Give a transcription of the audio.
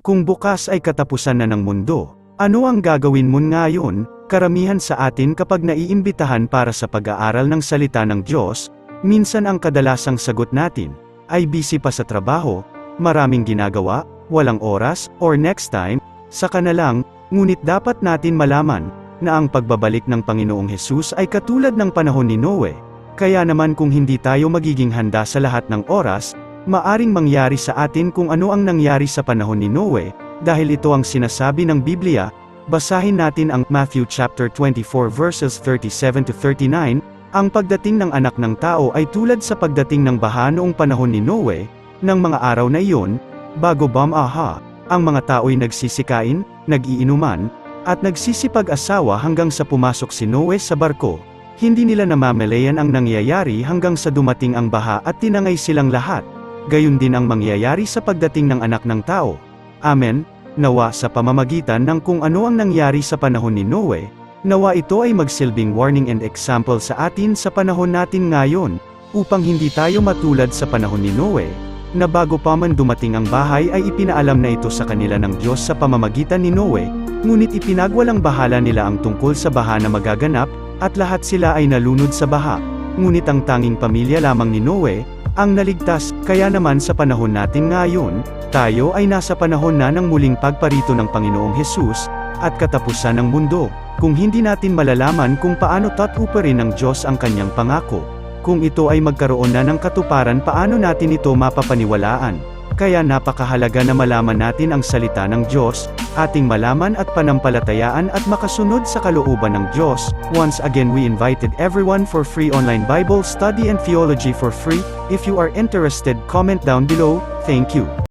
Kung bukas ay katapusan na ng mundo, ano ang gagawin mo ngayon? Karamihan sa atin kapag naiimbitahan para sa pag-aaral ng salita ng Diyos, minsan ang kadalasang sagot natin ay busy pa sa trabaho, maraming ginagawa, walang oras, or next time, saka na lang, ngunit dapat natin malaman na ang pagbabalik ng Panginoong Hesus ay katulad ng panahon ni Noe. Kaya naman kung hindi tayo magiging handa sa lahat ng oras, maaring mangyari sa atin kung ano ang nangyari sa panahon ni Noe, dahil ito ang sinasabi ng Biblia, basahin natin ang Matthew chapter 24 verses 37 to 39, ang pagdating ng anak ng tao ay tulad sa pagdating ng baha noong panahon ni Noe, ng mga araw na iyon, bago bamaha, ang mga tao'y nagsisikain, nag-iinuman, at nagsisipag-asawa hanggang sa pumasok si Noe sa barko. Hindi nila namamalayan ang nangyayari hanggang sa dumating ang baha at tinangay silang lahat. Gayon din ang mangyayari sa pagdating ng anak ng tao. Amen. Nawa sa pamamagitan ng kung ano ang nangyari sa panahon ni Noe, nawa ito ay magsilbing warning and example sa atin sa panahon natin ngayon, upang hindi tayo matulad sa panahon ni Noe, na bago pa man dumating ang bahay ay ipinaalam na ito sa kanila ng Diyos sa pamamagitan ni Noe, ngunit ipinagwalang bahala nila ang tungkol sa baha na magaganap, at lahat sila ay nalunod sa baha. Ngunit ang tanging pamilya lamang ni Noe, ang naligtas, kaya naman sa panahon natin ngayon, tayo ay nasa panahon na ng muling pagparito ng Panginoong Hesus, at katapusan ng mundo, kung hindi natin malalaman kung paano tatuparin ng Diyos ang kanyang pangako. Kung ito ay magkaroon na ng katuparan paano natin ito mapapaniwalaan. Kaya napakahalaga na malaman natin ang salita ng Diyos, ating malaman at panampalatayaan at makasunod sa kalooban ng Diyos. Once again we invited everyone for free online Bible study and theology for free. If you are interested, comment down below. Thank you.